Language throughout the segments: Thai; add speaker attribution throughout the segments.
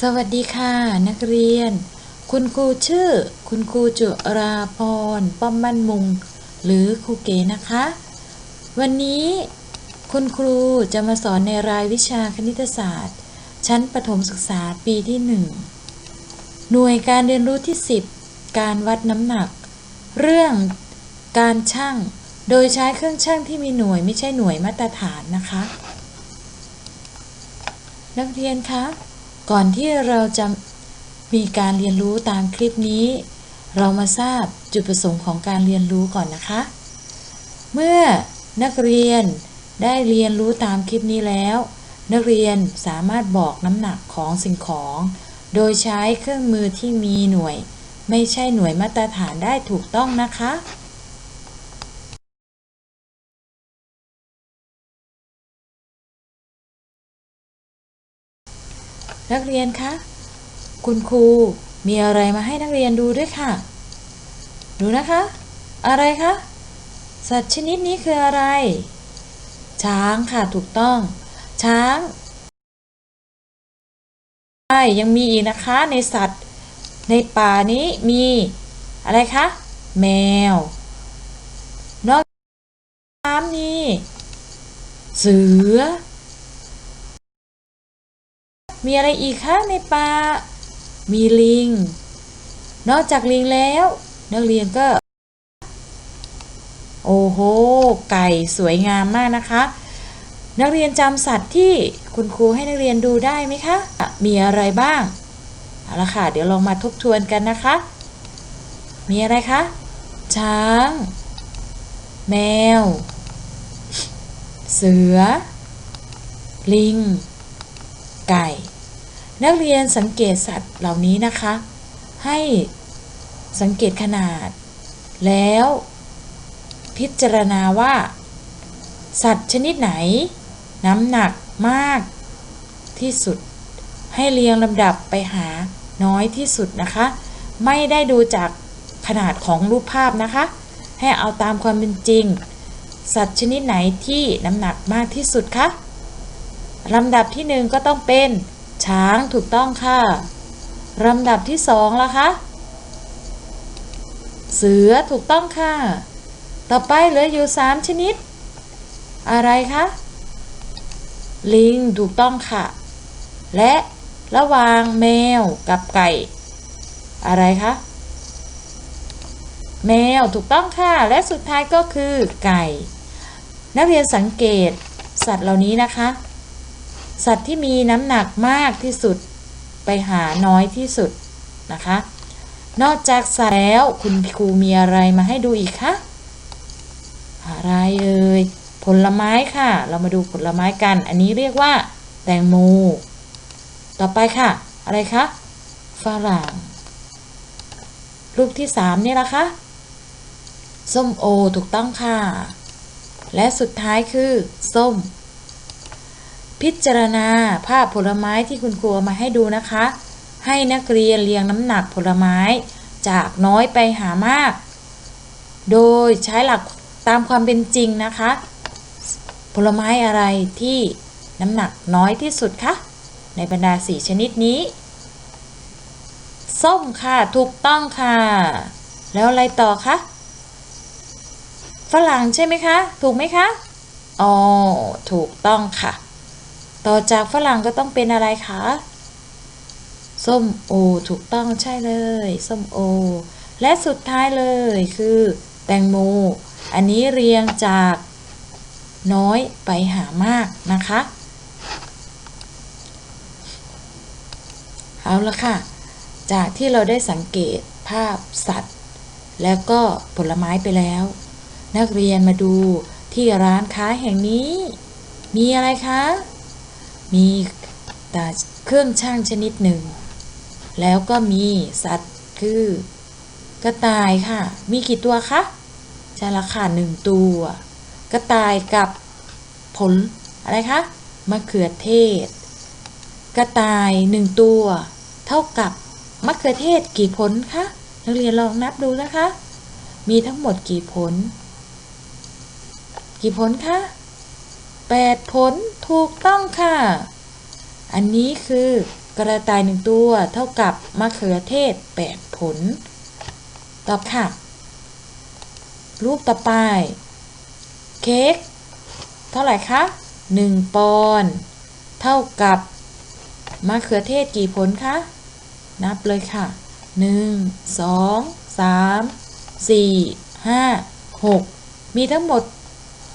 Speaker 1: สวัสดีค่ะ นักเรียน คุณครูชื่อ คุณครูจุราพรป้อมมั่นมุง หรือครูเก๋นะคะ วันนี้คุณครูจะมาสอนในรายวิชาคณิตศาสตร์ ชั้นประถมศึกษาปีที่ 1 หน่วยการเรียนรู้ที่ 10 การวัดน้ำหนัก เรื่องการชั่ง โดยใช้เครื่องชั่งที่มีหน่วยไม่ใช่หน่วยมาตรฐานนะคะ นักเรียนคะ ก่อนที่เราจะมีการเรียนรู้ตามคลิปนี้ เรามาทราบจุดประสงค์ของการเรียนรู้ก่อนนะคะ เมื่อนักเรียนได้เรียนรู้ตามคลิปนี้แล้ว นักเรียนสามารถบอกน้ำหนักของสิ่งของ โดยใช้เครื่องมือที่มีหน่วย ไม่ใช่หน่วยมาตรฐานได้ถูกต้องนะคะ นักเรียนคะคุณครูมีอะไรมาให้นักเรียนดูด้วยค่ะ ดูนะคะ อะไรคะ สัตว์ชนิดนี้คืออะไร ช้างค่ะถูกต้อง ช้างใช่ยังมีอีกนะคะในสัตว์ ในป่านี้มีอะไรคะ แมว นอกจากน้ำนี้เสือ มีอะไรอีกคะในป่า มีลิง นอกจากลิงแล้ว นักเรียนก็ โอ้โห ไก่สวยงามมากนะคะ นักเรียนจำสัตว์ที่คุณครูให้นักเรียนดูได้ไหมคะ มีอะไรบ้าง เอาละค่ะ เดี๋ยวลองมาทบทวนกันนะคะ มีอะไรคะ ช้าง แมว เสือ ลิง ไก่ นักเรียนสังเกตสัตว์เหล่านี้นะคะ ให้สังเกตขนาด แล้วพิจารณาว่า สัตว์ชนิดไหน น้ำหนักมากที่สุด ให้เรียงลำดับไปหาน้อยที่สุดนะคะ ไม่ได้ดูจากขนาดของรูปภาพนะคะ ให้เอาตามความเป็นจริง สัตว์ชนิดไหนที่น้ำหนักมากที่สุดคะลำดับที่หนึ่งก็ต้องเป็น ช้างถูกต้องค่ะลำดับที่สองละคะ เสือถูกต้องค่ะ ต่อไปเหลืออยู่สามชนิด อะไรคะ ลิงถูกต้องค่ะ และระหว่างแมวกับไก่ อะไรคะ แมวถูกต้องค่ะ และสุดท้ายก็คือไก่ นักเรียนสังเกตสัตว์เหล่านี้นะคะ สัตว์ที่มีน้ำหนักมากที่สุดไปหาน้อยที่สุดนะคะ นอกจากสัตว์แล้วคุณครูมีอะไรมาให้ดูอีกคะอะไรเอ่ยผลไม้ค่ะ เรามาดูผลไม้กัน อันนี้เรียกว่า แตงโม ต่อไปค่ะ อะไรคะฝรั่งรูปที่สามนี่ละคะส้มโอถูกต้องค่ะ และสุดท้ายคือ ส้ม พิจารณาภาพผลไม้ที่คุณครูมาให้ดูนะคะ ให้นักเรียนเรียงน้ำหนักผลไม้ จากน้อยไปหามาก โดยใช้หลักตามความเป็นจริงนะคะ ผลไม้อะไรที่น้ำหนักน้อยที่สุดคะในบรรดาสี่ชนิดนี้ ส้มค่ะถูกต้องค่ะ แล้วอะไรต่อคะฝรั่งใช่ไหมคะ ถูกไหมคะอ๋อถูกต้องค่ะ ต่อจากฝรั่งก็ต้องเป็นอะไรคะ ส้มโอ ถูกต้องใช่เลย ส้มโอ และสุดท้ายเลยคือแตงโม อันนี้เรียงจากน้อยไปหามากนะคะ เอาละค่ะ จากที่เราได้สังเกตภาพสัตว์ แล้วก็ผลไม้ไปแล้ว นักเรียนมาดูที่ร้านค้าแห่งนี้ มีอะไรคะ มีตาเครื่องช่างชนิดหนึ่ง แล้วก็มีสัตว์คือกระต่ายค่ะ มีกี่ตัวคะใช่ละค่ะหนึ่งตัว กระต่ายกับผลอะไรคะมะเขือเทศ กระต่ายหนึ่งตัว เท่ากับมะเขือเทศกี่ผลคะนักเรียนลองนับดูนะคะ มีทั้งหมดกี่ผล กี่ผลคะ แปดผลถูกต้องค่ะ อันนี้คือกระต่ายหนึ่งตัวเท่ากับมะเขือเทศ 8 ผล ตอบค่ะ รูปต่อไป เค้กเท่าไหร่คะ 1 ปอนด์เท่ากับมะเขือเทศกี่ผลคะ นับเลยค่ะ 1 2 3 4 5 6 มีทั้งหมด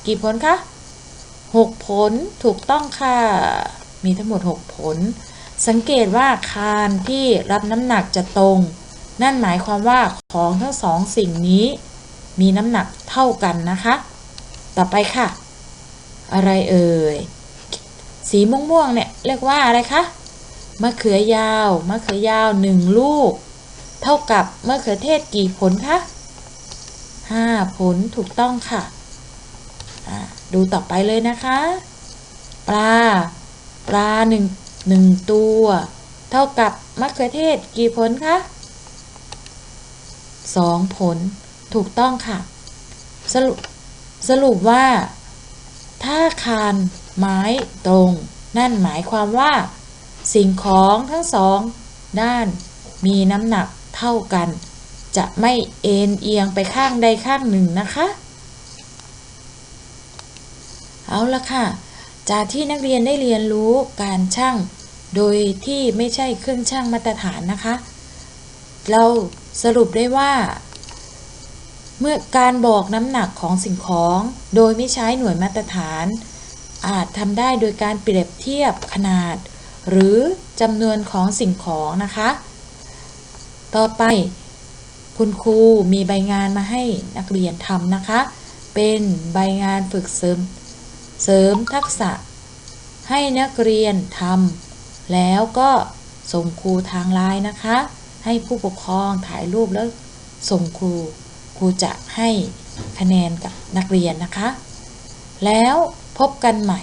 Speaker 1: กี่ผลคะ 6 ผลถูกต้องค่ะ มีทั้งหมด 6 ผล สังเกตว่าคานที่รับน้ำหนักจะตรง นั่นหมายความว่าของทั้งสองสิ่งนี้ มีน้ำหนักเท่ากันนะคะ ต่อไปค่ะ อะไรเอ่ย สีม่วงๆเนี่ยเรียกว่าอะไรคะมะเขือยาว มะเขือยาวหนึ่งลูก เท่ากับมะเขือเทศกี่ผลคะห้าผลถูกต้องค่ะอ่า ดูต่อไปเลยนะคะ ปลา ปลาหนึ่งหนึ่งตัว เท่ากับมะเขือเทศกี่ผลคะสองผล ถูกต้องค่ะ สรุปสรุปว่า ถ้าคานไม้ตรง นั่นหมายความว่า สิ่งของทั้งสอง ด้านมีน้ำหนักเท่ากัน จะไม่เอ็นเอียงไปข้างใดข้างหนึ่งนะคะ เอาละค่ะ จากที่นักเรียนได้เรียนรู้การชั่งโดยที่ไม่ใช่เครื่องชั่งมาตรฐานนะคะ เราสรุปได้ว่า เมื่อการบอกน้ำหนักของสิ่งของ โดยไม่ใช้หน่วยมาตรฐาน อาจทำได้โดยการเปรียบเทียบขนาด หรือจำนวนของสิ่งของนะคะ ต่อไปคุณครูมีใบงานมาให้นักเรียนทำนะคะ เป็นใบงานฝึกเสริม เสริมทักษะ ให้นักเรียนทำแล้วก็ส่งครูทางไลน์นะคะ ให้ผู้ปกครองถ่ายรูปแล้วส่งครู ครูจะให้คะแนนกับนักเรียนนะคะ แล้วพบกันใหม่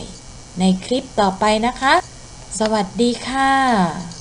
Speaker 1: ในคลิปต่อไปนะคะ สวัสดีค่ะ